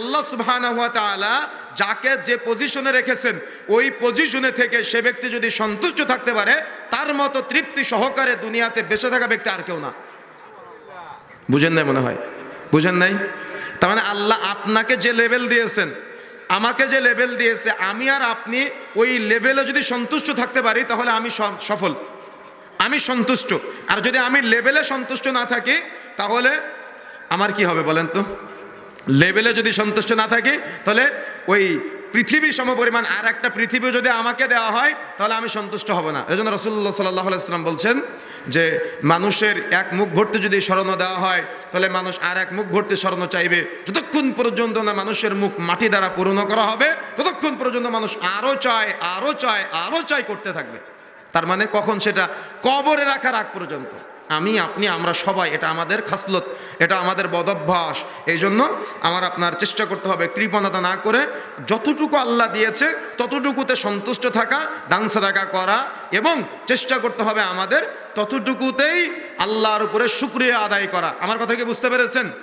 আল্লাহ সুবহানাহু ওয়া তাআলা যাকে যে পজিশনে রেখেছেন, ওই পজিশনে থেকে সে ব্যক্তি যদি সন্তুষ্ট থাকতে পারে, তার মতো তৃপ্তি সহকারে দুনিয়াতে বেঁচে থাকা ব্যক্তি আর কেউ না। বুঝেন নাই মনে হয়? বুঝেন নাই? তার মানে আল্লাহ আপনাকে যে লেভেল দিয়েছেন, আমাকে যে লেভেল দিয়েছে, আমি আর আপনি ওই লেভেলে যদি সন্তুষ্ট থাকতে পারি, তাহলে আমি সফল। আমি সন্তুষ্ট। আর যদি আমি লেভেলে সন্তুষ্ট না থাকি, তাহলে আমার কি হবে বলেন তো? লেভেলে যদি সন্তুষ্ট না থাকি, তাহলে ওই পৃথিবী সমপরিমাণ আর একটা পৃথিবী যদি আমাকে দেওয়া হয়, তাহলে আমি সন্তুষ্ট হব না। এই জন্য রসুল্লাহ সাল্লাহ আলাইসাল্লাম বলছেন যে, মানুষের এক মুখ ভর্তি যদি স্মরণ দেওয়া হয়, তাহলে মানুষ আর এক মুখ ভর্তি স্মরণ চাইবে। যতক্ষণ পর্যন্ত না মানুষের মুখ মাটি দ্বারা পূর্ণ করা হবে, ততক্ষণ পর্যন্ত মানুষ আরও চায় আরও চায় আরও চায় করতে থাকবে। তার মানে কখন সেটা কবরে রাখার আগ পর্যন্ত। আমি, আপনি, আমরা সবাই, এটা আমাদের খাসলত, এটা আমাদের বদভ্যাস। এই জন্য আমার আপনার চেষ্টা করতে হবে কৃপণতা না করে যতটুকু আল্লাহ দিয়েছে, ততটুকুতে সন্তুষ্ট থাকা ডান্স থাকা করা এবং চেষ্টা করতে হবে আমাদের ততটুকুতেই আল্লাহর উপরে শুক্রিয়া আদায় করা। আমার কথা কি বুঝতে পেরেছেন?